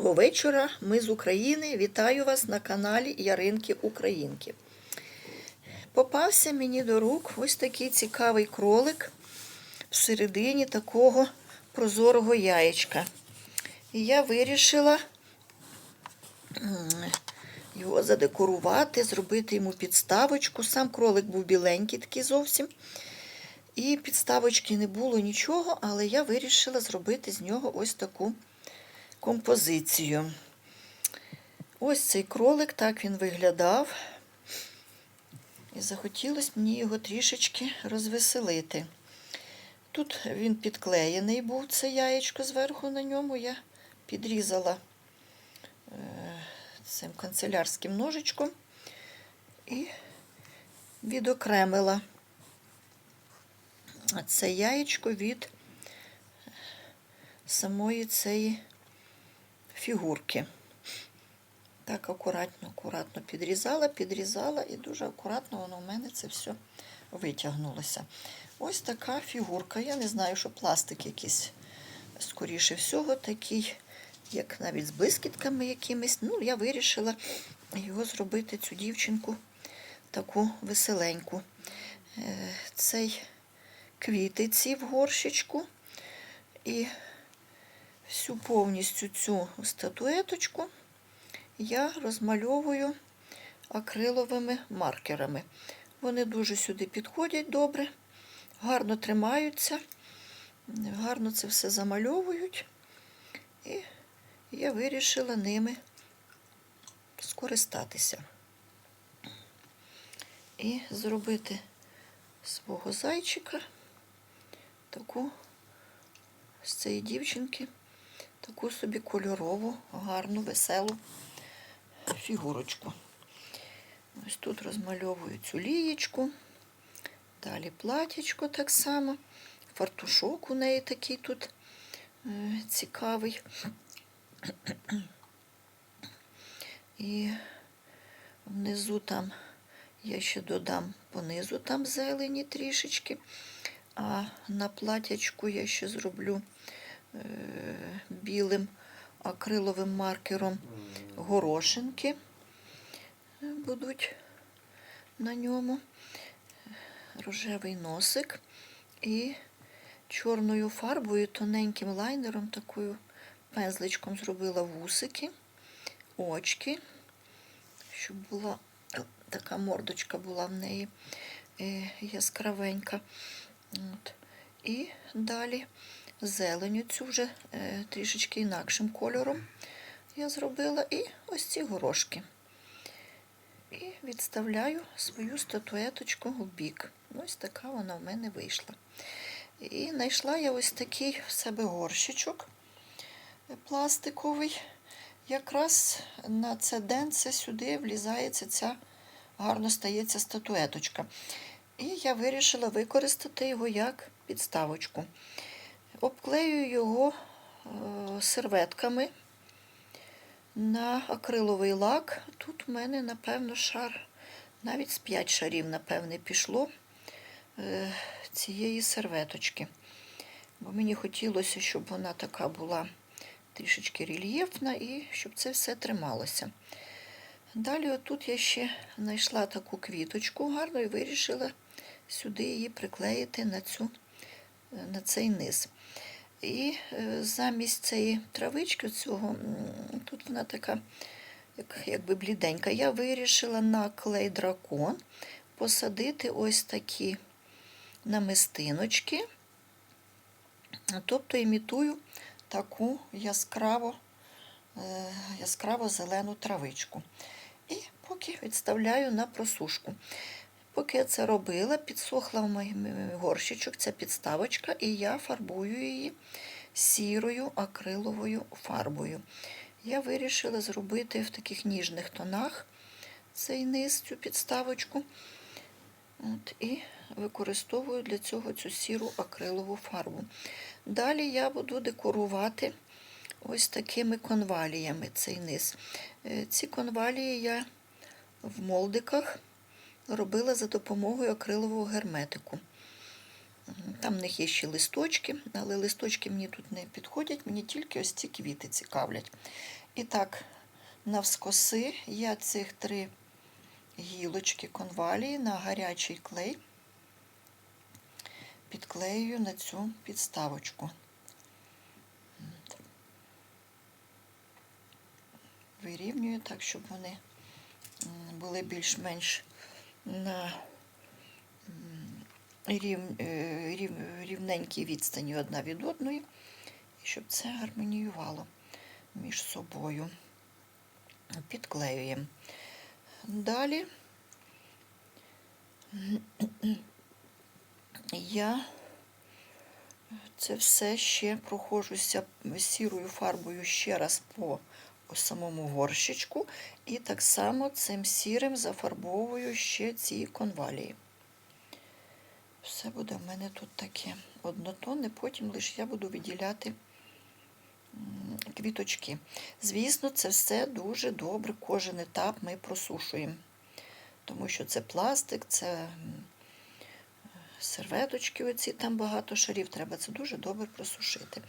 Доброго вечора. Ми з України. Вітаю вас на каналі Яринки Українки. Попався мені до рук ось такий цікавий кролик всередині такого прозорого яєчка. І я вирішила його задекорувати, зробити йому підставочку. Сам кролик був біленький такий зовсім. І підставочки не було нічого, але я вирішила зробити з нього ось таку композицію. Ось цей кролик, так він виглядав. І захотілося мені його трішечки розвеселити. Тут він підклеєний був, це яєчко зверху на ньому. Я підрізала е, цим канцелярським ножичком і відокремила це яєчко від самої цієї фігурки. Так акуратно, акуратно підрізала, підрізала і дуже акуратно воно в мене це все витягнулося. Ось така фігурка. Я не знаю, що пластик якийсь, скоріше всього, такий, як навіть з блискітками якимись. Ну, я вирішила його зробити, цю дівчинку, таку веселеньку. Е, Цей квітиці в горщичку. І всю повністю цю статуеточку я розмальовую акриловими маркерами. Вони дуже сюди підходять добре, гарно тримаються, гарно це все замальовують. І я вирішила ними скористатися. І зробити свого зайчика таку з цієї дівчинки таку собі кольорову, гарну, веселу фігурочку. Ось тут розмальовую цю лієчку, далі платічко так само, фартушок у неї такий тут е, цікавий. І внизу там я ще додам понизу там зелені трішечки. А на платячку я ще зроблю білим акриловим маркером горошинки е, будуть на ньому. Рожевий носик і чорною фарбою, тоненьким лайнером, такою пензличком зробила вусики, очки, щоб була е, така мордочка була в неї е, яскравенька. От. І далі зеленю цю вже е, трішечки інакшим кольором я зробила. І ось ці горошки. І відставляю свою статуеточку в бік. Ось така вона в мене вийшла. І знайшла я ось такий в себе горщичок пластиковий. Якраз на це денце сюди влізається ця гарно стається статуеточка. І я вирішила використати його як підставочку. Обклею його е, серветками на акриловий лак. Тут у мене, напевно, шар, навіть з 5 шарів, напевне, пішло е, цієї серветочки. Бо мені хотілося, щоб вона така була трішечки рельєфна і щоб це все трималося. Далі, отут я ще знайшла таку квіточку гарну і вирішила сюди її приклеїти на, цю, на цей низ. І е, замість цієї травички, цього, тут вона така, як, якби бліденька, я вирішила на клей дракон посадити ось такі намистиночки, тобто імітую таку яскраво, е, яскраво зелену травичку. І поки відставляю на просушку. Поки я це робила, підсохла в моїй горщичок ця підставочка, і я фарбую її сірою акриловою фарбою. Я вирішила зробити в таких ніжних тонах цей низ, цю підставочку. От, І використовую для цього цю сіру акрилову фарбу. Далі я буду декорувати ось такими конваліями цей низ. Е, Ці конвалії я в молдиках робила за допомогою акрилового герметику. Там в них є ще листочки, але листочки мені тут не підходять, мені тільки ось ці квіти цікавлять. І так, навскоси я цих три гілочки конвалії на гарячий клей підклеюю на цю підставочку. Вирівнюю так, щоб вони були більш-менш на рів, е, рів, рівненькій відстані одна від одної, і щоб це гармоніювало між собою. Підклеюємо. Далі я це все ще проходжуся сірою фарбою ще раз по самому горщичку, і так само цим сірим зафарбовую ще ці конвалії. Все буде в мене тут таке однотонне, потім лише я буду виділяти квіточки. Звісно, це все дуже добре, кожен етап ми просушуємо, тому що це пластик, це серветочки, оці там багато шарів, треба це дуже добре просушити.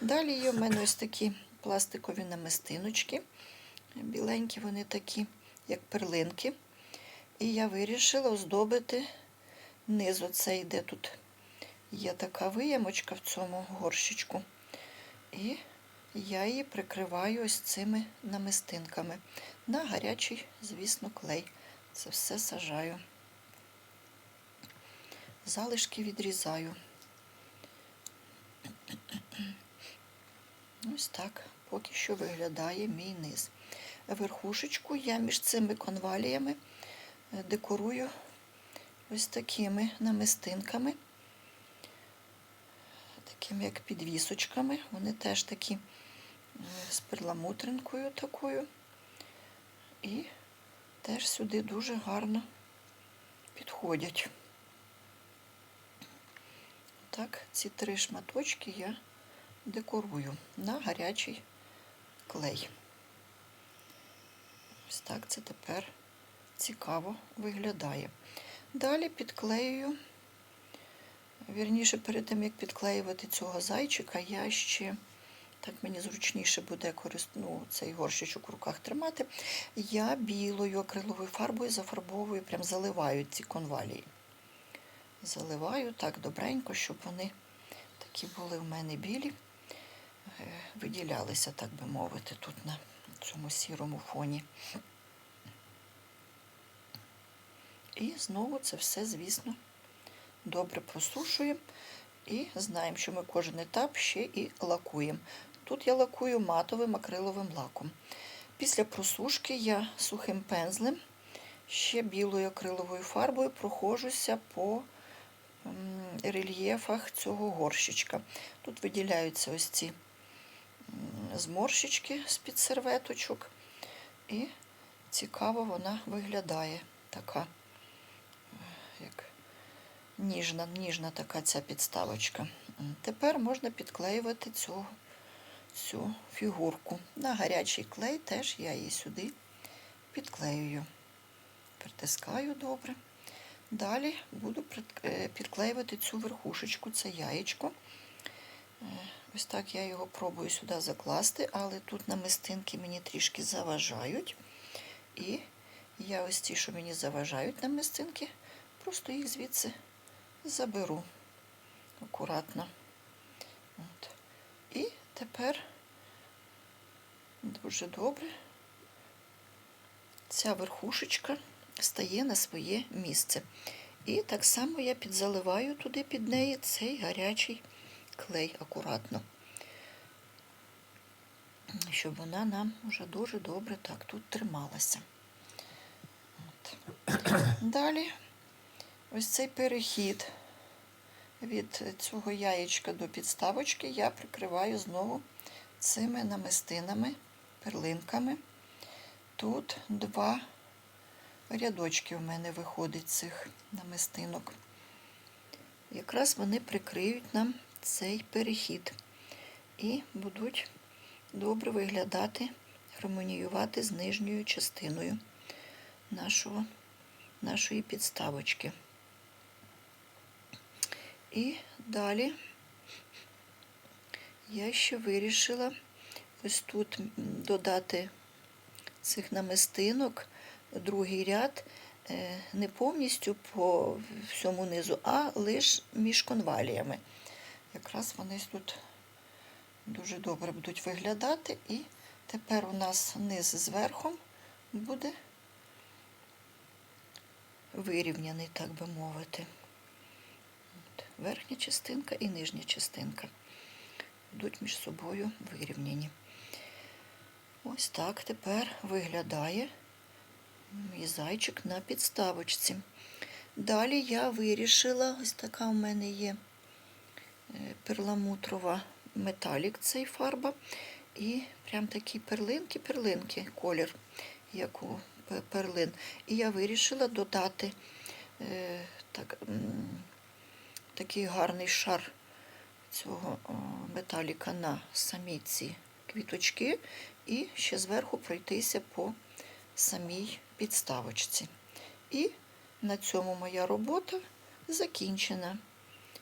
Далі є в мене ось такі пластикові намистиночки, біленькі вони такі, як перлинки. І я вирішила оздобити низ оцей, де тут є така виямочка в цьому горщичку. І я її прикриваю ось цими намистинками. На гарячий, звісно, клей. Це все сажаю. Залишки відрізаю. Ось так поки що виглядає мій низ. Верхушечку я між цими конваліями е, декорую ось такими намистинками, такими як підвісочками. Вони теж такі з перламутринкою такою. І теж сюди дуже гарно підходять. Так, ці три шматочки я декорую на гарячий клей. Ось так це тепер цікаво виглядає. Далі підклеюю, вірніше, перед тим, як підклеювати цього зайчика, я ще, так мені зручніше буде корист... ну, цей горщичок в руках тримати, я білою акриловою фарбою зафарбовую, прям заливаю ці конвалії. Заливаю так добренько, щоб вони такі були в мене білі, виділялися, так би мовити, тут на цьому сірому фоні. І знову це все, звісно, добре просушуємо і знаємо, що ми кожен етап ще і лакуємо. Тут я лакую матовим акриловим лаком. Після просушки я сухим пензлем ще білою акриловою фарбою проходжуся по рельєфах цього горщичка. Тут виділяються ось ці зморщички з-під серветочок, і цікаво вона виглядає така, як ніжна, ніжна така ця підставочка. Тепер можна підклеювати цю, цю фігурку. На гарячий клей теж я її сюди підклеюю. Притискаю добре. Далі буду е, підклеювати цю верхушечку, це яєчко. Ось так я його пробую сюди закласти, але тут намистинки мені трішки заважають. І я ось ті, що мені заважають намистинки, просто їх звідси заберу акуратно. От. І тепер дуже добре ця верхушечка стає на своє місце. І так само я підзаливаю туди під неї цей гарячий клей акуратно, щоб вона нам вже дуже добре так тут трималася. От. Далі ось цей перехід від цього яєчка до підставочки я прикриваю знову цими намистинами, перлинками. Тут два рядочки в мене виходить цих намистинок. Якраз вони прикриють нам цей перехід і будуть добре виглядати, гармоніювати з нижньою частиною нашого, нашої підставочки. І далі я ще вирішила ось тут додати цих намистинок, другий ряд е, не повністю по всьому низу, а лише між конваліями. Якраз вони тут дуже добре будуть виглядати. І тепер у нас низ зверху буде вирівняний, так би мовити. От, Верхня частинка і нижня частинка будуть між собою вирівняні. Ось так тепер виглядає мій зайчик на підставочці. Далі я вирішила, ось така у мене є перламутрова металік, цей фарба. І прям такі перлинки-перлинки, колір, як у перлин. І я вирішила додати е, так, такий гарний шар цього металіка на самі ці квіточки, і ще зверху пройтися по самій підставочці. І на цьому моя робота закінчена.